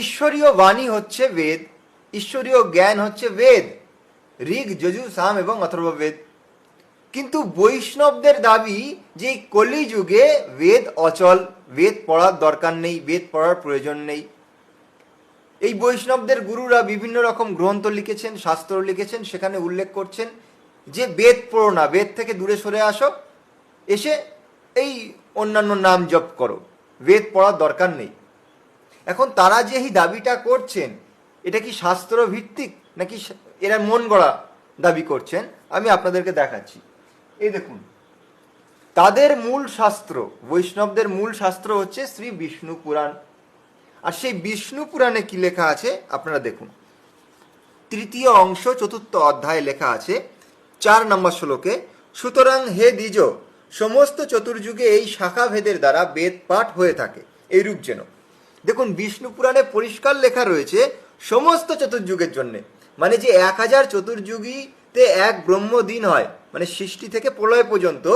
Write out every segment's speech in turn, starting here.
ঈশ্বরীয় বাণী হচ্ছে বেদ, ঈশ্বরীয় জ্ঞান হচ্ছে বেদ, ঋগ, যজু, সাম এবং অথর্ব বেদ। কিন্তু বৈষ্ণবদের দাবি যে কলিযুগে বেদ অচল, বেদ পড়ার দরকার নেই, বেদ পড়ার প্রয়োজন নেই। এই বৈষ্ণবদের গুরুরা বিভিন্ন রকম গ্রন্থ লিখেছেন, শাস্ত্র লিখেছেন, সেখানে উল্লেখ করছেন যে বেদ পড়ো না, বেদ থেকে দূরে সরে আসো, এসে এই অন্যান্য নাম জপ করো। বেদ পড়ার দরকার নেই। এখন তারা যে এই দাবিটা করছেন, এটা কি শাস্ত্র ভিত্তিক নাকি এরা মন গড়া দাবি করছেন? আমি আপনাদেরকে দেখাচ্ছি। এই দেখুন, তাদের মূল শাস্ত্র, বৈষ্ণবদের মূল শাস্ত্র হচ্ছে শ্রী বিষ্ণু পুরাণ। আর সেই বিষ্ণু পুরাণে কি লেখা আছে? আপনারা দেখুন। তৃতীয় অংশ, চতুর্থ অধ্যায়ে লেখা আছে, চার নম্বর শ্লোকে, সুতরাং হে দ্বিজ, সমস্ত চতুর্যুগে এই শাখা ভেদের দ্বারা বেদ পাঠ হয়ে থাকে। এইরূপ যেন। দেখুন, বিষ্ণু পুরাণে পরিষ্কার লেখা রয়েছে সমস্ত চতুর্যুগের জন্য। মানে যে এক হাজার চতুর্যুগীতে এক ব্রহ্ম দিন হয় মানে সৃষ্টি থেকে প্রলয় পর্যন্ত,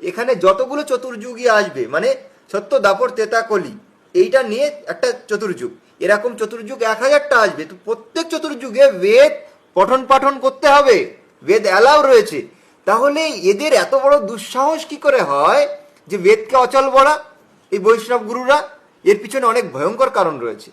এখানে যতগুলো চতুর্যুগী আসবে মানে সত্য, দাপর, তেতা, কলি, এইটা নিয়ে একটা চতুর্যুগ। এরকম চতুর্যুগ এক হাজারটা আসবে, তো প্রত্যেক চতুর্যুগে বেদ পঠন পাঠন করতে হবে, বেদ অ্যালাউ রয়েছে। তাহলে এদের এত বড় দুঃসাহস কি করে হয় যে বেদকে অচল বলা, এই বৈষ্ণব গুরুরা এর পিছনে অনেক ভয়ঙ্কর কারণ রয়েছে।